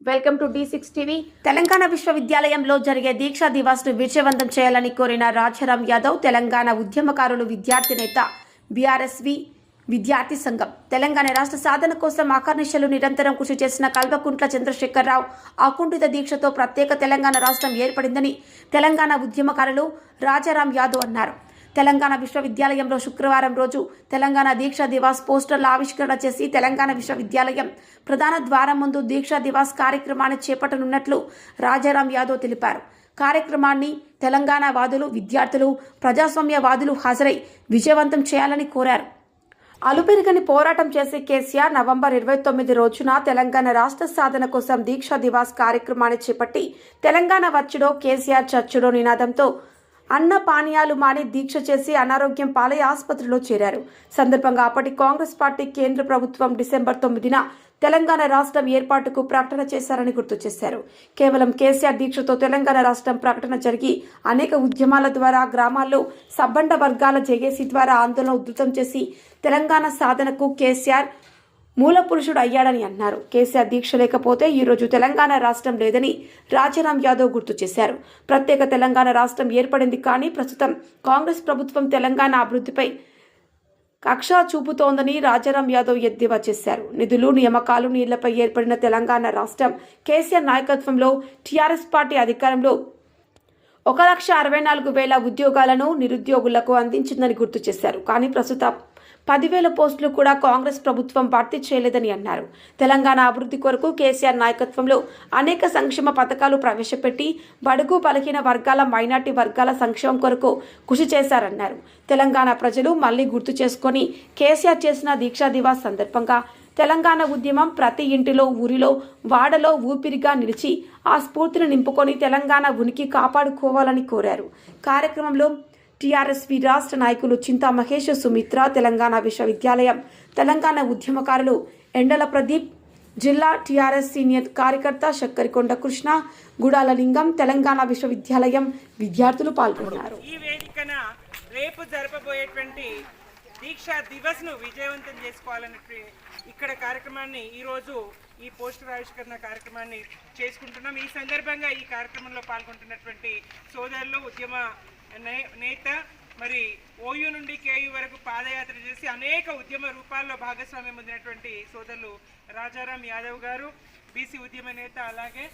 Welcome to the six TV. Telangana విశ్వవిద్యాలయంలో జరిగే దీక్షా దివాస్ను విజయవంతం చేయాలని కోరిన రాజారాం యాదవ్ తెలంగాణ ఉద్యమకారులు విద్యార్థి నేత బీఆర్ఎస్వి విద్యార్థి సంఘం. తెలంగాణ రాష్ట్ర సాధన కోసం ఆకర్నిశలు నిరంతరం కృషి చేసిన కల్వకుంట్ల చంద్రశేఖరరావు అకుంఠిత దీక్షతో ప్రత్యేక తెలంగాణ రాష్ట్రం ఏర్పడిందని తెలంగాణ ఉద్యమకారులు రాజారాం యాదవ్ అన్నారు. తెలంగాణ విశ్వవిద్యాలయంలో శుక్రవారం రోజు తెలంగాణ దీక్షా దివాస్ పోస్టర్ల ఆవిష్కరణ చేసి తెలంగాణ విశ్వవిద్యాలయం ప్రధాన ద్వారం ముందు దీక్షా దివాస్ కార్యక్రమాన్ని చేపట్టనున్నట్లు రాజారాం యాదవ్ తెలిపారు. కార్యక్రమాన్ని తెలంగాణ వాదులు విద్యార్థులు ప్రజాస్వామ్యవాదులు హాజరై విజయవంతం చేయాలని కోరారు. అలుపెరుగని పోరాటం చేసే కేసీఆర్ నవంబర్ ఇరవై తొమ్మిది రోజున తెలంగాణ రాష్ట్ర సాధన కోసం దీక్షా దివాస్ కార్యక్రమాన్ని చేపట్టి తెలంగాణ వచ్చుడో కేసీఆర్ చచ్చుడో నినాదంతో అన్న పానీయాలు మాని దీక్ష చేసి అనారోగ్యం పాలై ఆసుపత్రిలో చేరారు. సందర్భంగా అప్పటి కాంగ్రెస్ పార్టీ కేంద్ర ప్రభుత్వం డిసెంబర్ తొమ్మిదిన తెలంగాణ రాష్ట్రం ఏర్పాటుకు ప్రకటన చేశారని గుర్తు చేశారు. కేవలం కేసీఆర్ దీక్షతో తెలంగాణ రాష్ట్రం ప్రకటన జరిగి అనేక ఉద్యమాల ద్వారా గ్రామాల్లో సబ్బండ వర్గాల జేఏసీ ద్వారా ఆందోళన ఉధృతం చేసి తెలంగాణ సాధనకు కేసీఆర్ మూల పురుషుడు అయ్యాడని అన్నారు. కేసీఆర్ దీక్ష లేకపోతే ఈరోజు తెలంగాణ రాష్ట్రం లేదని రాజారాం యాదవ్ గుర్తు చేశారు. ప్రత్యేక తెలంగాణ రాష్ట్రం ఏర్పడింది కానీ ప్రస్తుతం కాంగ్రెస్ ప్రభుత్వం తెలంగాణ అభివృద్ధిపై కక్ష చూపుతోందని రాజారాం యాదవ్ ఎద్దేవా చేశారు. నిధులు నియామకాలు నీళ్ళపై ఏర్పడిన తెలంగాణ రాష్ట్రం కేసీఆర్ నాయకత్వంలో టీఆర్ఎస్ పార్టీ అధికారంలో ఒక లక్ష అరవై నాలుగు వేల ఉద్యోగాలను నిరుద్యోగులకు అందించిందని గుర్తు చేశారు. కానీ ప్రస్తుతం పదివేల పోస్టులు కూడా కాంగ్రెస్ ప్రభుత్వం భర్తీ చేయలేదని అన్నారు. తెలంగాణ అభివృద్ధి కొరకు కేసీఆర్ నాయకత్వంలో అనేక సంక్షేమ పథకాలు ప్రవేశపెట్టి బడుగు బలహీన వర్గాల మైనార్టీ వర్గాల సంక్షేమం కొరకు కృషి చేశారన్నారు. తెలంగాణ ప్రజలు మళ్ళీ గుర్తు చేసుకొని కేసీఆర్ చేసిన దీక్షా దివాస్ సందర్భంగా తెలంగాణ ఉద్యమం ప్రతి ఇంటిలో ఊరిలో వాడలో ఊపిరిగా నిలిచి ఆ స్ఫూర్తిని నింపుకొని తెలంగాణ ఉనికి కాపాడుకోవాలని కోరారు. కార్యక్రమంలో టీఆర్ఎస్వి రాష్ట్ర నాయకులు చింతా మహేష్ సుమిత్ర తెలంగాణ విశ్వవిద్యాలయం. తెలంగాణ ఉద్యమకారులు ఎండల ప్రదీప్ జిల్లా టీఆర్ఎస్ సీనియర్ కార్యకర్త శక్కరికొండ కృష్ణ గుడాల లింగం తెలంగాణ విశ్వవిద్యాలయం విద్యార్థులు పాల్గొన్నారు. ఈ వేదికన రేపు జరపబోయేటువంటి దీక్షా దివస్ను విజయవంతం చేసుకోవాలన్నట్టు ఇక్కడ కార్యక్రమాన్ని ఈ రోజు ఈ పోస్టర్ ఆవిష్కరణ కార్యక్రమాన్ని చేసుకుంటున్నాం. ఈ సందర్భంగా ఈ కార్యక్రమంలో పాల్గొంటున్నటువంటి సోదరులు ఉద్యమ నేత మరి ఓయూ నుండి కేయూ వరకు పాదయాత్ర చేసి అనేక ఉద్యమ రూపాల్లో భాగస్వామ్యం పొందినటువంటి సోదరులు రాజారాం యాదవ్ గారు బీసీ ఉద్యమ నేత అలాగే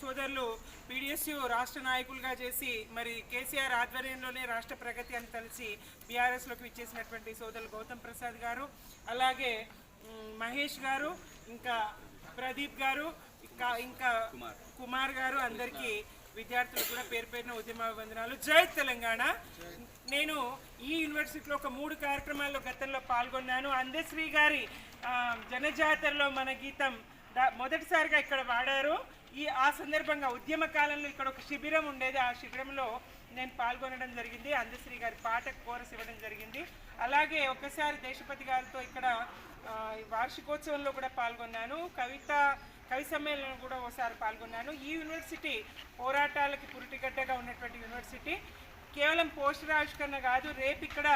సోదరులు పీడిఎస్యు రాష్ట్ర నాయకులుగా చేసి మరి కేసీఆర్ ఆధ్వర్యంలోనే రాష్ట్ర ప్రగతి అని తెలిసి బీఆర్ఎస్లోకి ఇచ్చేసినటువంటి సోదరులు గౌతమ్ ప్రసాద్ గారు అలాగే మహేష్ గారు ఇంకా ప్రదీప్ గారు ఇంకా ఇంకా కుమార్. గారు అందరికీ విద్యార్థులకు కూడా పేరు పేరున ఉద్యమ జై తెలంగాణ. నేను ఈ యూనివర్సిటీలో ఒక మూడు కార్యక్రమాల్లో గతంలో పాల్గొన్నాను. అందశ్రీ గారి జనజాతరలో మన గీతం మొదటిసారిగా ఇక్కడ వాడారు ఈ ఆ సందర్భంగా ఉద్యమ కాలంలో ఇక్కడ ఒక శిబిరం ఉండేది. ఆ శిబిరంలో నేను పాల్గొనడం జరిగింది. అందశ్రీ గారి పాట కోరస్ ఇవ్వడం జరిగింది. అలాగే ఒకసారి దేశపతి గారితో ఇక్కడ వార్షికోత్సవంలో కూడా పాల్గొన్నాను. కవిత కవి సమ్మేళనం కూడా ఒకసారి పాల్గొన్నాను. ఈ యూనివర్సిటీ పోరాటాలకి పురిటిగడ్డగా ఉన్నటువంటి యూనివర్సిటీ కేవలం పోస్ట్ ఆవిష్కరణ కాదు రేపు ఇక్కడ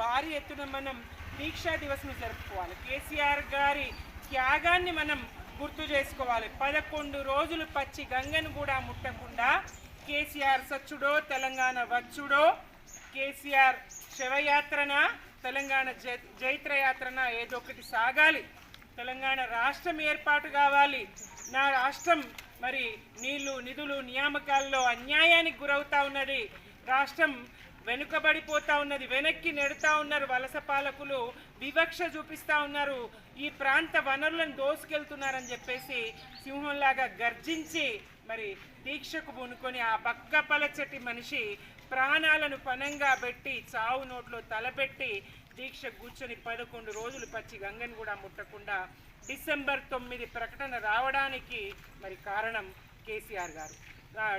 భారీ ఎత్తున మనం దీక్షా దివస్ను జరుపుకోవాలి. కేసీఆర్ గారి త్యాగాన్ని మనం గుర్తు చేసుకోవాలి. పదకొండు రోజులు పచ్చి గంగను కూడా ముట్టకుండా కేసీఆర్ సచ్చుడో తెలంగాణ వచ్చుడో కేసీఆర్ శవయాత్రన తెలంగాణ జై జైత్రయాత్రన ఏదో ఒకటి సాగాలి. తెలంగాణ రాష్ట్రం ఏర్పాటు కావాలి. నా రాష్ట్రం మరి నీళ్ళు నిధులు నియామకాల్లో అన్యాయానికి గురవుతా ఉన్నది. రాష్ట్రం వెనుకబడిపోతా ఉన్నది వెనక్కి నెడుతూ ఉన్నారు వలస పాలకులు. వివక్ష చూపిస్తా ఉన్నారు. ఈ ప్రాంత వనరులను దోసుకెళ్తున్నారని చెప్పేసి సింహంలాగా గర్జించి మరి దీక్షకు పూనుకొని ఆ బక్క పలచటి మనిషి ప్రాణాలను పనంగా పెట్టి చావు నోట్లో తలపెట్టి దీక్ష కూర్చొని పదకొండు రోజులు పచ్చి గంగను కూడా ముట్టకుండా డిసెంబర్ తొమ్మిది ప్రకటన రావడానికి మరి కారణం కేసీఆర్ గారు.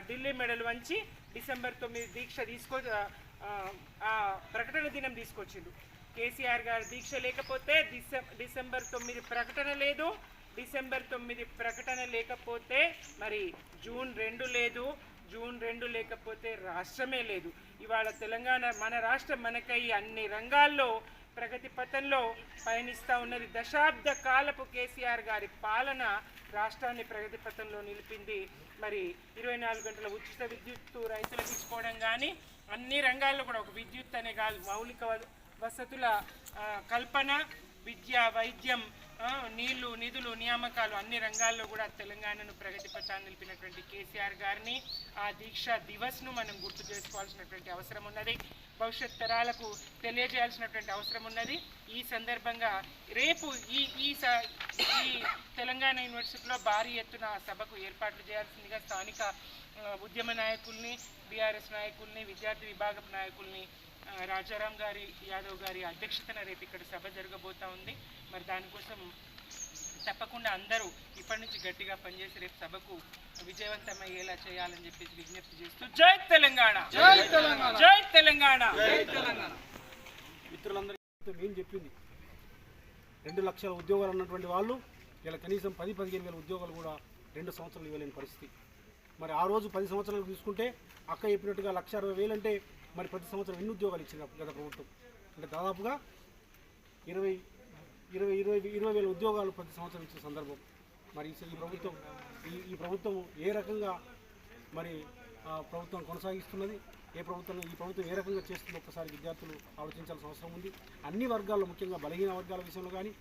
ఢిల్లీ మెడల్ వంచి డిసెంబర్ తొమ్మిది దీక్ష తీసుకో ఆ, ప్రకటన దినం తీసుకొచ్చిండు. కేసీఆర్ గారు దీక్ష లేకపోతే డిసెం డిసెంబర్ తొమ్మిది ప్రకటన లేదు. డిసెంబర్ తొమ్మిది ప్రకటన లేకపోతే మరి జూన్ రెండు లేదు. జూన్ రెండు లేకపోతే రాష్ట్రమే లేదు. ఇవాళ తెలంగాణ మన రాష్ట్రం మనకై అన్ని రంగాల్లో ప్రగతి పథంలో పయనిస్తూ ఉన్నది. దశాబ్ద కాలపు కేసీఆర్ గారి పాలన రాష్ట్రాన్ని ప్రగతి పథంలో నిలిపింది. మరి ఇరవై నాలుగు గంటల ఉచిత విద్యుత్తు రైతులకు తీసుకోవడం కానీ అన్ని రంగాల్లో కూడా ఒక విద్యుత్ అనే కాదు. మౌలిక వ- వసతుల కల్పన విద్య వైద్యం నీళ్ళు నిధులు నియామకాలు అన్ని రంగాల్లో కూడా తెలంగాణను ప్రగతి పథాన్ని నిలిపినటువంటి కేసీఆర్ గారిని ఆ దీక్ష దివస్ను మనం గుర్తు చేసుకోవాల్సినటువంటి అవసరం ఉన్నది. భవిష్యత్ తరాలకు తెలియజేయాల్సినటువంటి అవసరం ఉన్నది. ఈ సందర్భంగా రేపు ఈ ఈ స- ఈ తెలంగాణ యూనివర్సిటీలో భారీ ఎత్తున సభకు ఏర్పాట్లు చేయాల్సిందిగా స్థానిక ఉద్యమ నాయకుల్ని బీఆర్ఎస్ నాయకుల్ని విద్యార్థి విభాగపు నాయకుల్ని రాజారాం గారి యాదవ్ గారి అధ్యక్షతన రేపు ఇక్కడ సభ జరగబోతా ఉంది. మరి దానికోసం తప్పకుండా అందరూ ఇప్పటి నుంచి గట్టిగా పనిచేసి రేపు సభకు విజయవంతమయ్యేలా చేయాలని చెప్పేసి విజ్ఞప్తి చేస్తూ జై తెలంగాణ! జై తెలంగాణ! జై తెలంగాణ! మిత్రులందరికీ చెప్పింది. రెండు లక్షల ఉద్యోగాలు ఉన్నటువంటి వాళ్ళు ఇలా కనీసం పది పదిహేను వేల ఉద్యోగాలు కూడా రెండు సంవత్సరాలు ఇవ్వలేని పరిస్థితి. మరి ఆ రోజు పది సంవత్సరాలు తీసుకుంటే అక్క చెప్పినట్టుగా లక్ష అరవై వేలు అంటే మరి ప్రతి సంవత్సరం ఎన్ని ఉద్యోగాలు ఇచ్చింది గత ప్రభుత్వం? అంటే దాదాపుగా ఇరవై ఇరవై ఇరవై ఇరవై వేల ఉద్యోగాలు ప్రతి సంవత్సరం ఇచ్చే సందర్భం. మరి ఈ ప్రభుత్వం ఈ ఈ ప్రభుత్వం ఏ రకంగా మరి ప్రభుత్వం కొనసాగిస్తున్నది? ఏ ప్రభుత్వం ఈ ప్రభుత్వం ఏ రకంగా చేస్తుందో ఒక్కసారి విద్యార్థులు ఆలోచించాల్సిన అవసరం ఉంది. అన్ని వర్గాల్లో ముఖ్యంగా బలహీన వర్గాల విషయంలో కానీ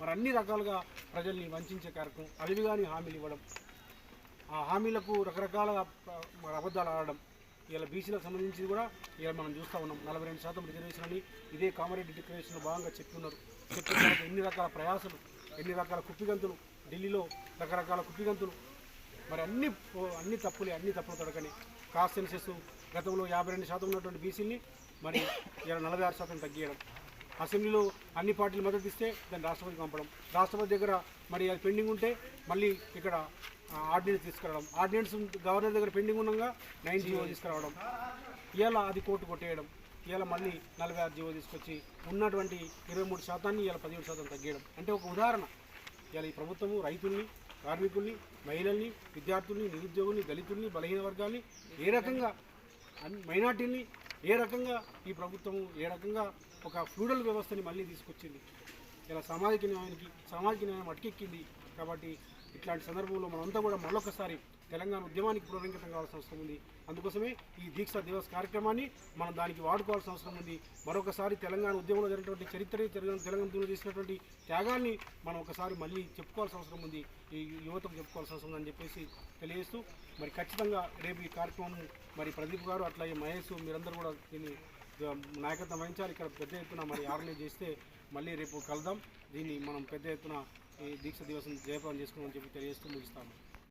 మరి అన్ని రకాలుగా ప్రజల్ని వంచే కార్యక్రమం అవి కానీ హామీలు ఇవ్వడం. ఆ హామీలకు రకరకాల అబద్ధాలు ఆడడం. ఇలా బీసీలకు సంబంధించి కూడా ఇలా మనం చూస్తూ ఉన్నాం. నలభై రెండు శాతం రిజర్వేషన్ అని ఇదే కామారెడ్డి డిక్లరేషన్లో భాగంగా చెప్తున్నారు. చెప్పిన ఎన్ని రకాల ప్రయాసలు ఎన్ని రకాల కుప్పిగంతులు ఢిల్లీలో రకరకాల కుప్పిగంతులు. మరి అన్ని అన్ని తప్పులే అన్ని తప్పులు తొడకని కాస్ట్ సెన్సెస్ గతంలో యాభై రెండు శాతం ఉన్నటువంటి బీసీని మరి ఇలా నలభై ఆరు శాతం తగ్గియడం. అసెంబ్లీలో అన్ని పార్టీలు మద్దతు ఇస్తే దాన్ని రాష్ట్రపతికి పంపడం. రాష్ట్రపతి దగ్గర మరి అది పెండింగ్ ఉంటే మళ్ళీ ఇక్కడ ఆర్డినెన్స్ తీసుకురావడం. ఆర్డినెన్స్ గవర్నర్ దగ్గర పెండింగ్ ఉండగా నైన్ జీవో తీసుకురావడం. ఇలా అది కోర్టు కొట్టేయడం. ఇలా మళ్ళీ నలభై ఆరు జీవో తీసుకొచ్చి ఉన్నటువంటి ఇరవై మూడు శాతాన్ని ఇలా పదిహేడు శాతం తగ్గేయడం. అంటే ఒక ఉదాహరణ. ఇలా ఈ ప్రభుత్వము రైతుల్ని కార్మికుల్ని మహిళల్ని విద్యార్థుల్ని నిరుద్యోగుల్ని దళితుల్ని బలహీన వర్గాల్ని ఏ రకంగా అన్- ఏ రకంగా ఈ ప్రభుత్వము ఏ రకంగా ఒక ఫ్యూడల్ వ్యవస్థని మళ్ళీ తీసుకొచ్చింది? ఇలా సామాజిక న్యాయానికి సామాజిక న్యాయం అటకెక్కింది కాబట్టి ఇట్లాంటి సందర్భంలో మనమంతా కూడా మరొకసారి తెలంగాణ ఉద్యమానికి పునరంకితం కావాల్సిన అవసరం ఉంది. అందుకోసమే ఈ దీక్ష దివస్ కార్యక్రమాన్ని మనం దానికి వాడుకోవాల్సిన అవసరం ఉంది. మరొకసారి తెలంగాణ ఉద్యమంలో జరిగినటువంటి చరిత్ర తెలంగాణ తెలంగాణ ఉద్యమంలో చేసినటువంటి త్యాగాన్ని మనం ఒకసారి మళ్ళీ చెప్పుకోవాల్సిన అవసరం ఉంది. ఈ యువతకు చెప్పుకోవాల్సిన అవసరం ఉందని చెప్పేసి తెలియజేస్తూ మరి ఖచ్చితంగా రేపు ఈ కార్యక్రమం మరి ప్రదీప్ గారు అట్లాగే మహేష్ మీరందరూ కూడా దీన్ని నాయకత్వం వహించాలి. ఇక్కడ పెద్ద ఎత్తున మరి ఆర్గనైజ్ చేస్తే మళ్ళీ రేపు కలుద్దాం. దీన్ని మనం పెద్ద ఎత్తున ఈ దీక్ష దివసం జయప్రదం చేసుకుందామని చెప్పి తెలియజేస్తూ ముగిస్తాము